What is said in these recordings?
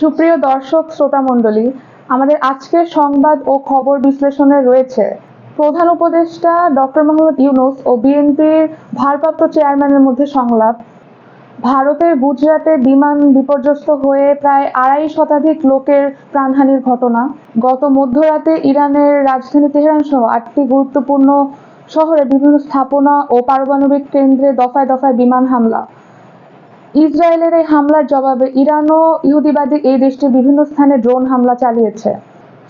সুপ্রিয় দর্শক, শ্রোতা মণ্ডলী, আমাদের আজকের সংবাদ ও খবর বিশ্লেষণে রয়েছে প্রধান উপদেষ্টা ডক্টর মোহাম্মদ ইউনুস ও বিএনপির ভারপ্রাপ্ত চেয়ারম্যানের মধ্যে সংলাপ। ভারতের গুজরাটে বিমান বিপর্যস্ত হয়ে প্রায় আড়াই শতাধিক লোকের প্রাণহানির ঘটনা। গত মধ্যরাতে ইরানের রাজধানী তেহরান সহ আটটি গুরুত্বপূর্ণ শহরে বিভিন্ন স্থাপনা ও পারমাণবিক কেন্দ্রে দফায় দফায় বিমান হামলা। ইসরায়েলের এই হামলার জবাবে ইরানও ইহুদিবাদী এই দেশটির বিভিন্ন স্থানে ড্রোন হামলা চালিয়েছে।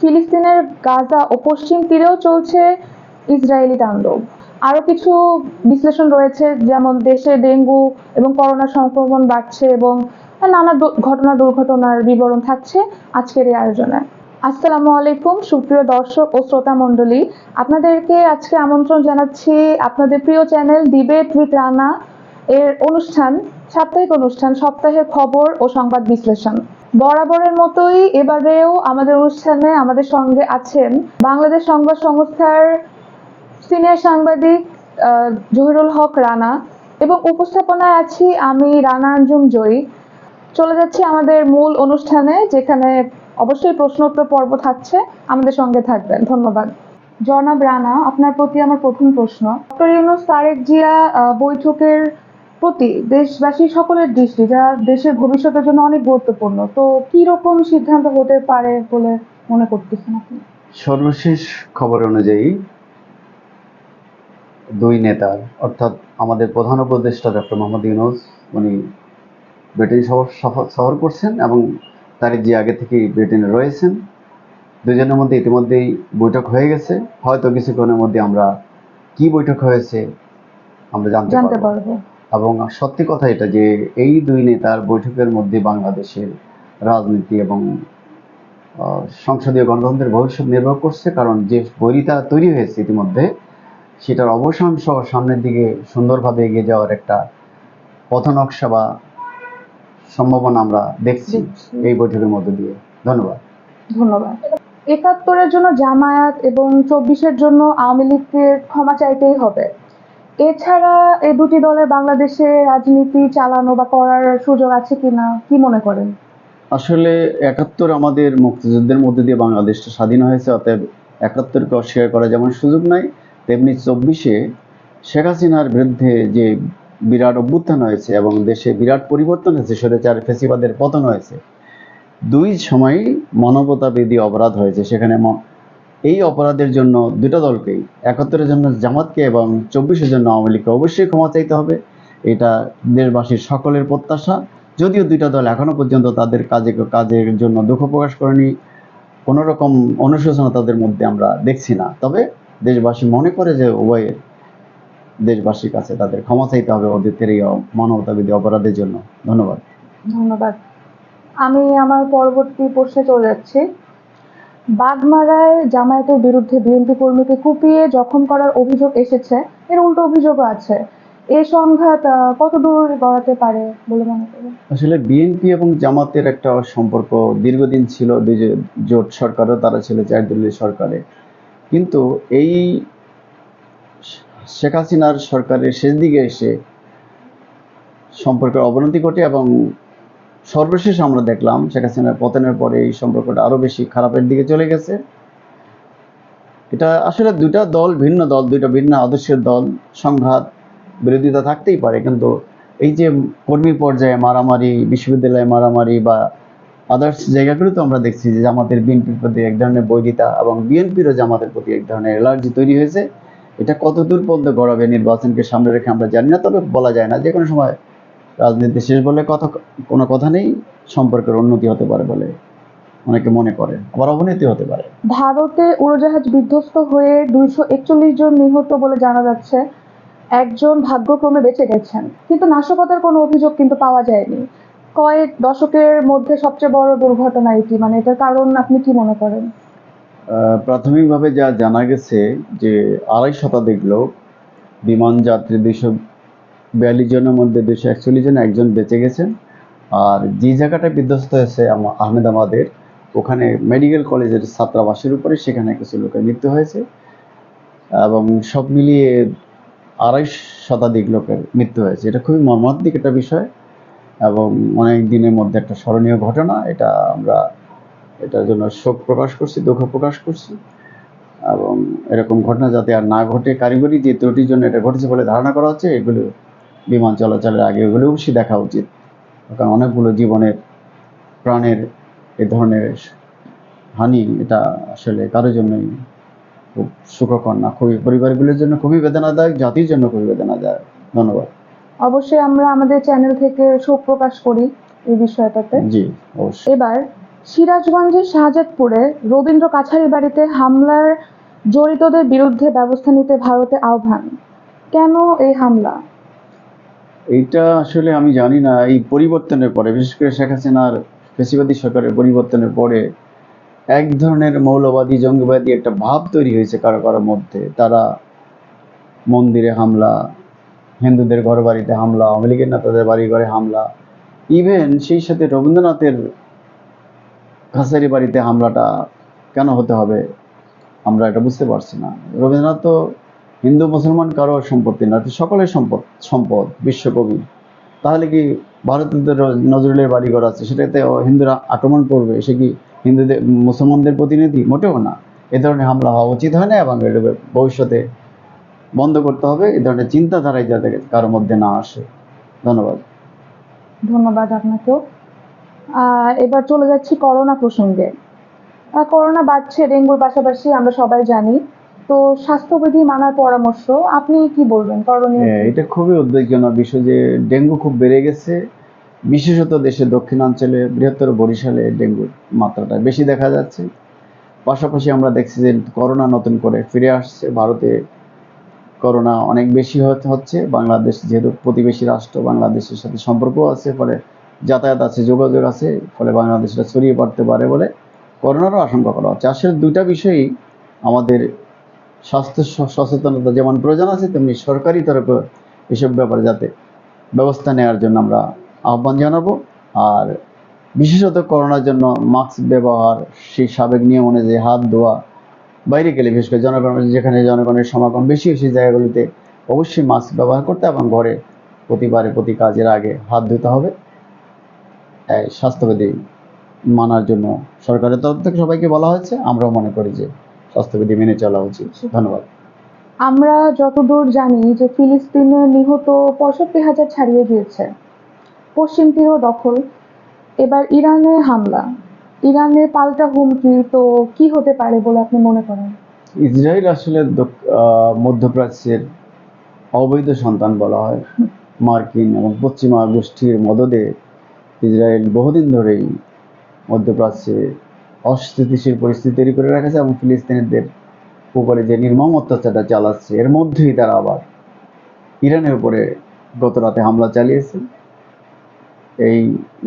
ফিলিস্তিনের গাজা ও পশ্চিম তীরেও চলছে ইসরায়েলি তাণ্ডব। আরও কিছু বিশ্লেষণ রয়েছে, যেমন দেশে ডেঙ্গু এবং করোনা সংক্রমণ বাড়ছে এবং নানা ঘটনা দুর্ঘটনার বিবরণ থাকছে আজকের এই আয়োজনে। আসসালামু আলাইকুম, সুপ্রিয় দর্শক ও শ্রোতা মণ্ডলী। আপনাদেরকে আজকে আমন্ত্রণ জানাচ্ছি আপনাদের প্রিয় চ্যানেল ডিবেট উইথ রানা এর অনুষ্ঠান সাপ্তাহিক অনুষ্ঠান সপ্তাহের খবর ও সংবাদ বিশ্লেষণ। বরাবরের মতোই এবারেও আমাদের অনুষ্ঠানে আমাদের সঙ্গে আছেন বাংলাদেশ সংবাদ সংস্থার সিনিয়র সাংবাদিক জহিরুল হক রানা এবং উপস্থাপনায় আছি আমি রানা আঞ্জুম জয়ী। চলে যাচ্ছি আমাদের মূল অনুষ্ঠানে, যেখানে অবশ্যই প্রশ্ন উত্তর পর্ব থাকছে। আমাদের সঙ্গে থাকবেন, ধন্যবাদ। জনাব রানা, আপনার প্রতি আমার প্রথম প্রশ্ন। ডক্টর ইউনুস তারেক জিয়া বৈঠকের প্রতি দেশবাসী সকলের দৃষ্টি যা দেশের ভবিষ্যতের জন্য অনেক গুরুত্বপূর্ণ। তো কি রকম সিদ্ধান্ত হতে পারে বলে মনে করতেছেন আপনি? সর্বশেষ খবর অনুযায়ী দুই নেতার অর্থাৎ আমাদের প্রধান উপদেষ্টা ডক্টর মোহাম্মদ ইউনুস উনি ব্রিটেন সফর সফর- করছেন এবং তার যে আগে থেকেই ব্রিটেনে রয়েছেন। দুজনের মধ্যে ইতিমধ্যেই বৈঠক হয়ে গেছে। হয়তো কিছুক্ষণের মধ্যে আমরা কি বৈঠক হয়েছে আমরা জানতে পারব। এবং সত্যি কথা এটা যে এই দুই নেতার বৈঠকের মধ্যে বাংলাদেশের রাজনীতি এবং সংসদীয় গণতন্ত্রের ভবিষ্যৎ নির্ভর করছে কারণ যে বৈরিতা তৈরি হয়েছে ইতিমধ্যে সেটার অবসান সহ সামনের দিকে সুন্দরভাবে এগিয়ে যাওয়ার একটা পথনকশা বা সম্ভাবনা আমরা দেখছি। এই বৈঠকের মধ্য দিয়ে। ধন্যবাদ। ধন্যবাদ। একাত্তরের জন্য জামায়াত এবং চব্বিশের জন্য আওয়ামী লীগকে ক্ষমা চাইতেই হবে। এছাড়া এই দুটি দলের বাংলাদেশে রাজনীতি চালানো বা করার সুযোগ আছে কিনা, কি মনে করেন? আসলে একাত্তর আমাদের মুক্তিযুদ্ধের মধ্যে দিয়ে বাংলাদেশটা স্বাধীন হয়েছে, অতএব একাত্তরকে অস্বীকার করা যেমন সুযোগ নাই, তেমনি চব্বিশে শেখ হাসিনার বিরুদ্ধে যে বিরাট অভ্যুত্থান হয়েছে এবং দেশে বিরাট পরিবর্তন হয়েছে, স্বৈরাচার, ফেসিবাদের পতন হয়েছে, দুই সময় মানবতাবিধি অপরাধ হয়েছে। সেখানে এই অপরাধের জন্য দুটো দলকেই একাত্তরের জন্য জামাতকে এবং চব্বিশের জন্য আওয়ামী লীগকে অবশ্যই ক্ষমা চাইতে হবে। এটা দেশবাসীর সকলের প্রত্যাশা। যদিও দুইটা দল এখনও পর্যন্ত তাদের কাজে, কাজের জন্য দুঃখ প্রকাশ করেনি কোনো রকম অনুশোচনা তাদের মধ্যে আমরা দেখছি না। তবে দেশবাসী মনে করে যে উভয়ের দেশবাসীর কাছে তাদের ক্ষমা চাইতে হবে ওদের এই মানবতাবিধি অপরাধের জন্য। ধন্যবাদ। ধন্যবাদ। আমি আমার পরবর্তী প্রশ্নে চলে যাচ্ছি। বাগমারায় জামায়াতের বিরুদ্ধে বিএনপি কর্মীকে কুপিয়ে জখম করার অভিযোগ এসেছে। এর উল্টো অভিযোগও আছে। এ সংঘাত কতদূর গড়াতে পারে বলে মনে করেন? আসলে বিএনপি এবং জামাতের একটা সম্পর্ক দীর্ঘদিন ছিল জোট সরকারও তারা ছিল, চার সরকারে। কিন্তু এই শেখ হাসিনার সরকারের শেষ দিকে এসে সম্পর্কের অবনতি ঘটে এবং সর্বশেষ আমরা দেখলাম শেখ হাসিনার পতনের পরে এই সম্পর্কটা আরও বেশি খারাপের দিকে চলে গেছে। এটা আসলে দুটা দল ভিন্ন দল, দুইটা ভিন্ন আদর্শের দল, সংঘাত, বিরোধিতা থাকতেই পারে। কিন্তু এই যে কর্মী পর্যায়ে মারামারি, বিশ্ববিদ্যালয়ে মারামারি বা আদার্স জায়গাগুলোতে আমরা দেখছি যে জামাতের বিএনপির প্রতি এক ধরনের বৈরিতা এবং বিএনপিরও জামাতের প্রতি এক ধরনের অ্যালার্জি তৈরি হয়েছে। এটা কত দূর পর্যন্ত গড়াবে নির্বাচনকে সামনে রেখে আমরা জানি না, তবে বলা যায় না। যে কোনো সময় রাজনীতি শেষ বলে কথা কোনো কথা নেই সম্পর্কের উন্নতি হতে পারে বলে অনেকে মনে করেন আবার অবনতি হতে পারে। ভারতে উড়োজাহাজ বিধ্বস্ত হয়ে দুইশো একচল্লিশ জন নিহত বলে জানা যাচ্ছে একজন ভাগ্যক্রমে বেঁচে গেছেন। কিন্তু নাশকতার কোনো অভিযোগ কিন্তু পাওয়া যায়নি। কয়েক দশকের মধ্যে সবচেয়ে বড় দুর্ঘটনা এটি মানে এটার কারণ আপনি কি মনে করেন? প্রাথমিকভাবে যা জানা গেছে যে আড়াই শতাধিক লোক বিমান যাত্রী দুইশো বিয়াল্লিশ জনের মধ্যে দুশো একচল্লিশ জন একজন বেঁচে গেছেন। আর যে জায়গাটা বিধ্বস্ত হয়েছে আহমেদাবাদের, ওখানে মেডিকেল কলেজের ছাত্রাবাসের উপরে সেখানে কিছু লোকের মৃত্যু হয়েছে এবং সব মিলিয়ে আড়াই শতাধিক লোকের মৃত্যু হয়েছে। এটা খুবই মর্মান্তিক একটা বিষয় এবং অনেক দিনের মধ্যে একটা স্মরণীয় ঘটনা। এটা আমরা এটার জন্য শোক প্রকাশ করছি, দুঃখ প্রকাশ করছি এবং এরকম ঘটনা যাতে আর না ঘটে, কারিগরি যে ত্রুটির জন্য এটা ঘটেছে বলে ধারণা করা হচ্ছে, এগুলো বিমান চলাচলের আগে এগুলো অবশ্যই দেখা উচিত। কারণ অনেকগুলো জীবনের প্রাণের এ ধরনের হানি এটা আসলে কারোর জন্যই খুব সুখকর না। খুবই পরিবারগুলোর জন্য খুবই বেদনাদায়ক জাতির জন্য খুবই বেদনাদায়ক। ধন্যবাদ। অবশ্যই আমরা আমাদের চ্যানেল থেকে শোক প্রকাশ করি এই বিষয়টাতে। জি অবশ্যই। এবার সিরাজগঞ্জের শাহজাদপুরে রবীন্দ্র কাছারি বাড়িতে হামলার জড়িতদের বিরুদ্ধে ব্যবস্থা নিতে ভারতে আহ্বান। কেন এই হামলা? এইটা আসলে আমি জানি না, এই পরিবর্তনের পরে, বিশেষ করে শেখ হাসিনার ফেসিবাদী সরকারের পরিবর্তনের পরে এক ধরনের মৌলবাদী, জঙ্গিবাদী একটা ভাব তৈরি হয়েছে কারও কারও মধ্যে। তারা মন্দিরে হামলা, হিন্দুদের ঘর বাড়িতে হামলা, আওয়ামী নেতাদের বাড়ি ঘরে হামলা ইভেন সেই সাথে রবীন্দ্রনাথের খাসারি বাড়িতে হামলাটা কেন হতে হবে, আমরা এটা বুঝতে পারছি না। রবীন্দ্রনাথ তো হিন্দু, মুসলমান কারও সম্পত্তি না সকলের সম্পদ সম্পদ, বিশ্বকবি। তাহলে কি ভারতীয়দের নজরুলের বাড়িঘর আছে? সেটাতে হিন্দুরা আক্রমণ করবে? সে কি হিন্দুদের, মুসলমানদের প্রতিনিধি? মোটেও না। এ ধরনের হামলা হওয়া উচিত হয় না এবং ভবিষ্যতে বন্ধ করতে হবে? এ ধরনের চিন্তাধারায় যাতে কারোর মধ্যে না আসে। ধন্যবাদ। ধন্যবাদ আপনাকেও। এবার চলে যাচ্ছি করোনা প্রসঙ্গে। করোনা বাড়ছে ডেঙ্গুর পাশাপাশি, আমরা সবাই জানি। তো স্বাস্থ্যবিধি মানার পরামর্শ আপনি কি বলবেন? করণীয় হ্যাঁ, এটা খুবই উদ্বেগজনক বিষয় যে ডেঙ্গু খুব বেড়ে গেছে। বিশেষত দেশের দক্ষিণাঞ্চলে বৃহত্তর বরিশালে ডেঙ্গুর মাত্রাটা বেশি দেখা যাচ্ছে। পাশাপাশি আমরা দেখছি যে করোনা নতুন করে ফিরে আসছে। ভারতে করোনা অনেক বেশি হচ্ছে। বাংলাদেশ যেহেতু প্রতিবেশী রাষ্ট্র বাংলাদেশের সাথে সম্পর্ক আছে ফলে যাতায়াত আছে যোগাযোগ আছে ফলে বাংলাদেশটা ছড়িয়ে পড়তে পারে বলে করোনারও আশঙ্কা করা হচ্ছে। আসলে দুইটা বিষয়ই আমাদের স্বাস্থ্য সচেতনতা যেমন প্রয়োজন আছে, তেমনি সরকারি তরফে এসব ব্যাপারে যাতে ব্যবস্থা নেওয়ার জন্য আমরা আহ্বান জানাব। আর বিশেষত করোনার জন্য মাস্ক ব্যবহার, সেই সাবেক নিয়ম অনুযায়ী হাত ধোয়া, বাইরে গেলে বিশেষ করে জনগণের যেখানে জনগণের সমাগম বেশি সেই জায়গাগুলিতে অবশ্যই মাস্ক ব্যবহার করতে এবং ঘরে প্রতিবারে প্রতি কাজের আগে হাত ধুতে হবে। স্বাস্থ্যবিধি মানার জন্য সরকারের তরফ থেকে সবাইকে বলা হয়েছে। আমরাও মনে করি যে স্বাস্থ্যবিধি মেনে চলা উচিত। ধন্যবাদ। আমরা যতদূর জানি যে ফিলিস্তিনে নিহত পঁয়ষট্টি হাজার ছাড়িয়ে গিয়েছে। পশ্চিম তীর দখল। এবার ইরানে হামলা। ইরানে পাল্টা হুমকি তো কি হতে পারে বলে আপনি মনে করেন? ইসরায়েল আসলে মধ্যপ্রাচ্যের অবৈধ সন্তান বলা হয়। মার্কিন এবং পশ্চিমা গোষ্ঠীর মদদে ইসরায়েল বহুদিন ধরেই মধ্যপ্রাচ্যে অস্থিতিশীল পরিস্থিতি তৈরি করে রেখেছে এবং ফিলিস্তিনিদের উপরে যে নির্মম অত্যাচারটা চালাচ্ছে, এর মধ্যেই তারা আবার ইরানের উপরে গত রাতে হামলা চালিয়েছে। এই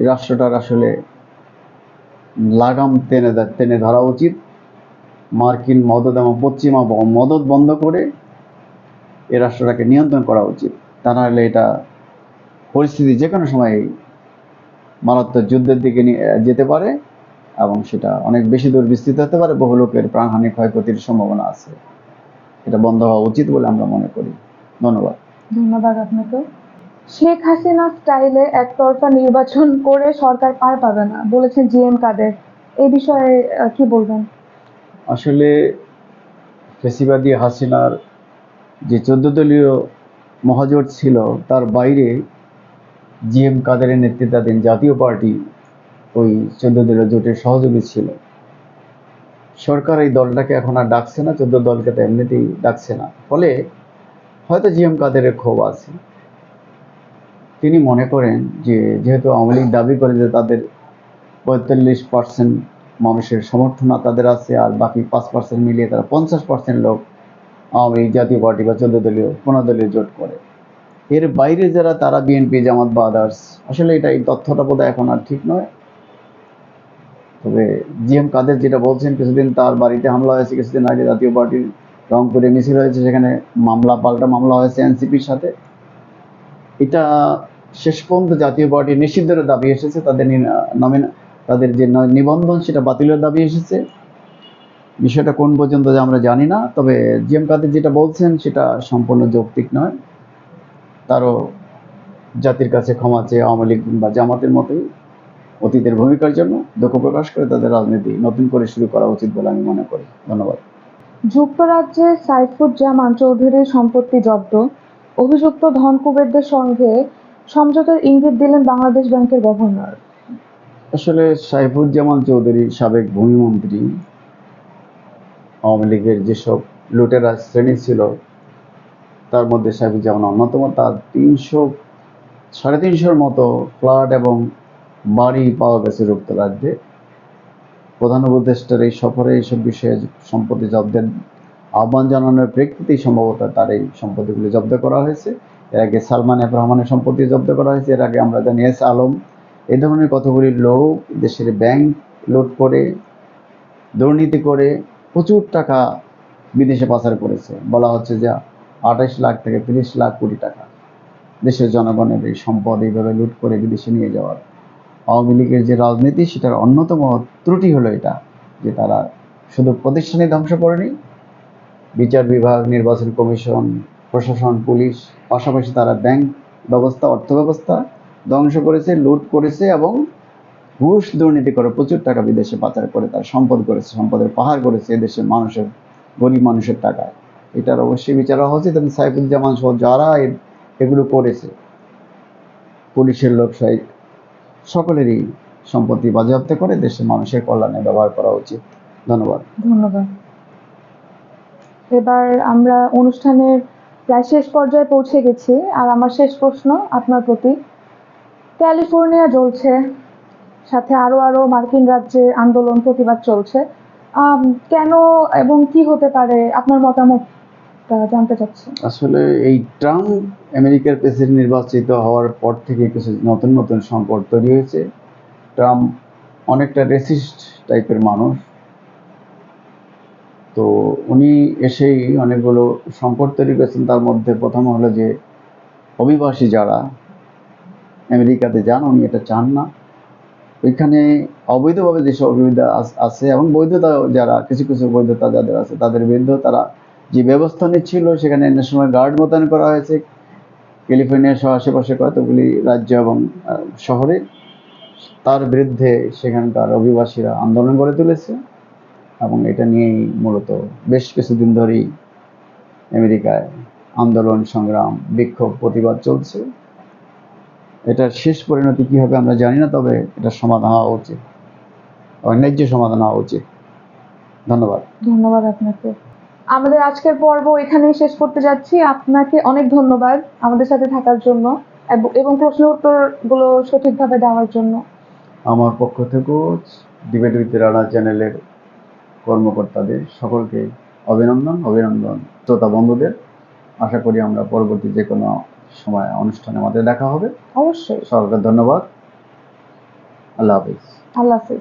রাষ্ট্রটার আসলে লাগাম টেনে টেনে ধরা উচিত। মার্কিন মদত এবং পশ্চিমা মদত বন্ধ করে এ রাষ্ট্রটাকে নিয়ন্ত্রণ করা উচিত। তা নাহলে এটা পরিস্থিতি যে কোনো সময় মারাত্মক যুদ্ধের দিকে নিয়ে যেতে পারে। এবং সেটা অনেক বেশি দূর বিস্তৃত হতে পারে বহু লোকের প্রাণহানি ক্ষয়ক্ষতির সম্ভাবনা আছে। এটা বন্ধ হওয়া উচিত বলে আমরা মনে করি। ধন্যবাদ। ধন্যবাদ আপনাকে শেখ হাসিনা স্টাইলে একতরফা নির্বাচন করে সরকার পার পাবে না বলেছেন জি এম কাদের। এই বিষয়ে কি বলবেন? আসলে ফেসিবাদী হাসিনার যে চোদ্দ দলীয় মহাজোট ছিল তার বাইরে জি এম কাদেরের নেতৃত্বাধীন জাতীয় পার্টি ওই চোদ্দ দলীয় জোটের সহযোগী ছিল। সরকার এই দলটাকে এখন আর ডাকছে না, চোদ্দ দলকে তো এমনিতেই ডাকছে না। ফলে হয়তো জি এম কাদেরের ক্ষোভ আছে। তিনি মনে করেন যে, যেহেতু আওয়ামী লীগ দাবি করে যে তাদের পঁয়তাল্লিশ পার্সেন্ট মানুষের সমর্থন তাদের আছে, আর বাকি পাঁচ পার্সেন্ট মিলিয়ে তারা পঞ্চাশ পার্সেন্ট লোক আওয়ামী লীগ জাতীয় পার্টি বা চোদ্দ দলীয়, পনেরো দলীয় জোট করে। এর বাইরে যারা, তারা বিএনপি, জামাত বা আদার্স আসলে এটা এই তথ্যটা বোধহয় এখন আর ঠিক নয়। তবে জি এম কাদের যেটা বলছেন, কিছুদিন তার বাড়িতে হামলা হয়েছে, কিছুদিন আগে জাতীয় পার্টির রংপুরে মিছিল হয়েছে, সেখানে মামলা, পাল্টা মামলা হয়েছে এনসিপির সাথে। এটা শেষ পর্যন্ত জাতীয় পার্টি নিষিদ্ধের দাবি এসেছে, তাদের নমিনা তাদের যে নিবন্ধন, সেটা বাতিলের দাবি এসেছে। বিষয়টা কোন পর্যন্ত যে আমরা জানি না, তবে জিএম কাদের যেটা বলছেন, সেটা সম্পূর্ণ যৌক্তিক নয়। তারও জাতির কাছে ক্ষমা চেয়ে আওয়ামী লীগ বা জামাতের মতোই অতীতের ভূমিকার জন্য দুঃখ প্রকাশ করে তাদের রাজনীতি নতুন করে শুরু করা উচিত বলে আমি মনে করি। ধন্যবাদ। যুক্তরাজ্যে সাইফুজ্জামান চৌধুরীর সম্পত্তি জব্দ। অভিযুক্ত ধনকুবেরদের সঙ্গে সমঝোতার ইঙ্গিত দিলেন বাংলাদেশ ব্যাংকের গভর্নর। আসলে সাইফুজ্জামান চৌধুরী সাবেক ভূমিমন্ত্রী আওয়ামী লীগের যেসব লুটেরা শ্রেণি ছিল তার মধ্যে সাইফুজ্জামান অন্যতম। তার তিনশো সাড়ে তিনশোর মতো ফ্ল্যাট এবং বাড়ি পাওয়া গেছে যুক্তরাজ্যে প্রধান উপদেষ্টার এই সফরে এইসব বিষয়ে সম্পত্তি জব্দের আহ্বান জানানোর প্রেক্ষিতেই সম্ভবত তার এই সম্পত্তিগুলি জব্দ করা হয়েছে। এর আগে সালমান এফ রহমানের সম্পত্তি জব্দ করা হয়েছে। এর আগে আমরা জানি এস আলম। এই ধরনের কতগুলি লোক দেশের ব্যাংক লুট করে, দুর্নীতি করে, প্রচুর টাকা বিদেশে পাচার করেছে। বলা হচ্ছে যে আঠাশ লাখ থেকে তিরিশ লাখ কোটি টাকা দেশের জনগণের এই সম্পদ এইভাবে লুট করে বিদেশে নিয়ে যাওয়ার আওয়ামী লীগের যে রাজনীতি, সেটার অন্যতম ত্রুটি হলো এটা, যে তারা শুধু প্রতিষ্ঠানে ধ্বংস করেনি, বিচার বিভাগ, নির্বাচন কমিশন, প্রশাসন, পুলিশ, পাশাপাশি তারা ব্যাংক ব্যবস্থা অর্থ ব্যবস্থা ধ্বংস করেছে, লুট করেছে এবং ঘুষ দুর্নীতি করে প্রচুর টাকা বিদেশে পাচার করে তার সম্পদ করেছে, সম্পদের পাহাড় করেছে এদেশের মানুষের, গরিব মানুষের টাকায়। এটার অবশ্যই বিচার হওয়া উচিত এবং সাইফুজ্জামান সহ যারা এগুলো করেছে, পুলিশের লোক সকলেরই সম্পত্তি বাজেয়াপ্ত করে দেশের মানুষের কল্যাণে ব্যবহার করা উচিত। ধন্যবাদ। ধন্যবাদ। এবার আমরা অনুষ্ঠানের প্রায় শেষ পর্যায়ে পৌঁছে গেছি। আর আমার শেষ প্রশ্ন আপনার প্রতি। ক্যালিফোর্নিয়া জ্বলছে, সাথে আরও আরও মার্কিন রাজ্যে আন্দোলন, প্রতিবাদ চলছে। কেন এবং কি হতে পারে? আপনার মতামতটা জানতে চাচ্ছি। আসলে এই ট্রাম্প আমেরিকার প্রেসিডেন্ট নির্বাচিত হওয়ার পর থেকে কিছু নতুন নতুন সংকট তৈরি হয়েছে। ট্রাম্প অনেকটা রেসিস্ট টাইপের মানুষ। তো উনি এসেই অনেকগুলো সংকট তৈরি করেছেন। তার মধ্যে প্রথম হলো যে, অভিবাসী যারা আমেরিকাতে যান, উনি এটা চান না। ওইখানে অবৈধভাবে যেসব অভিযোগ আছে এবং বৈধতা যারা, কিছু কিছু বৈধতা যাদের আছে, তাদের বিরুদ্ধে তারা যে ব্যবস্থা নিচ্ছিল, সেখানে ন্যাশনাল গার্ড মোতায়েন করা হয়েছে। ক্যালিফোর্নিয়া সহ আশেপাশে কতগুলি রাজ্য এবং শহরে। তার বিরুদ্ধে সেখানকার অভিবাসীরা আন্দোলন গড়ে তুলেছে এবং এটা নিয়েই মূলত বেশ কিছুদিন ধরেই আমেরিকায় আন্দোলন, সংগ্রাম, বিক্ষোভ, প্রতিবাদ চলছে। এটার শেষ পরিণতি কি হবে আমরা জানি না, তবে এটা সমাধান হওয়া উচিত। অন্যায্য সমাধান হওয়া উচিত। ধন্যবাদ। ধন্যবাদ আপনাকে। আমাদের আজকের পর্ব এখানেই শেষ করতে যাচ্ছি। আপনাকে অনেক ধন্যবাদ আমাদের সাথে থাকার জন্য এবং- প্রশ্ন উত্তরগুলো সঠিকভাবে দেওয়ার জন্য। আমার পক্ষ থেকেও ডিবেট উইথ রানা চ্যানেলের কর্মকর্তাদের সকলকে অভিনন্দন অভিনন্দন। শ্রোতা বন্ধুদের আশা করি আমরা পরবর্তী যে কোনো সময় অনুষ্ঠানে আমাদের দেখা হবে। অবশ্যই। সকলকে ধন্যবাদ। আল্লাহ হাফিজ। আল্লাহ হাফিজ।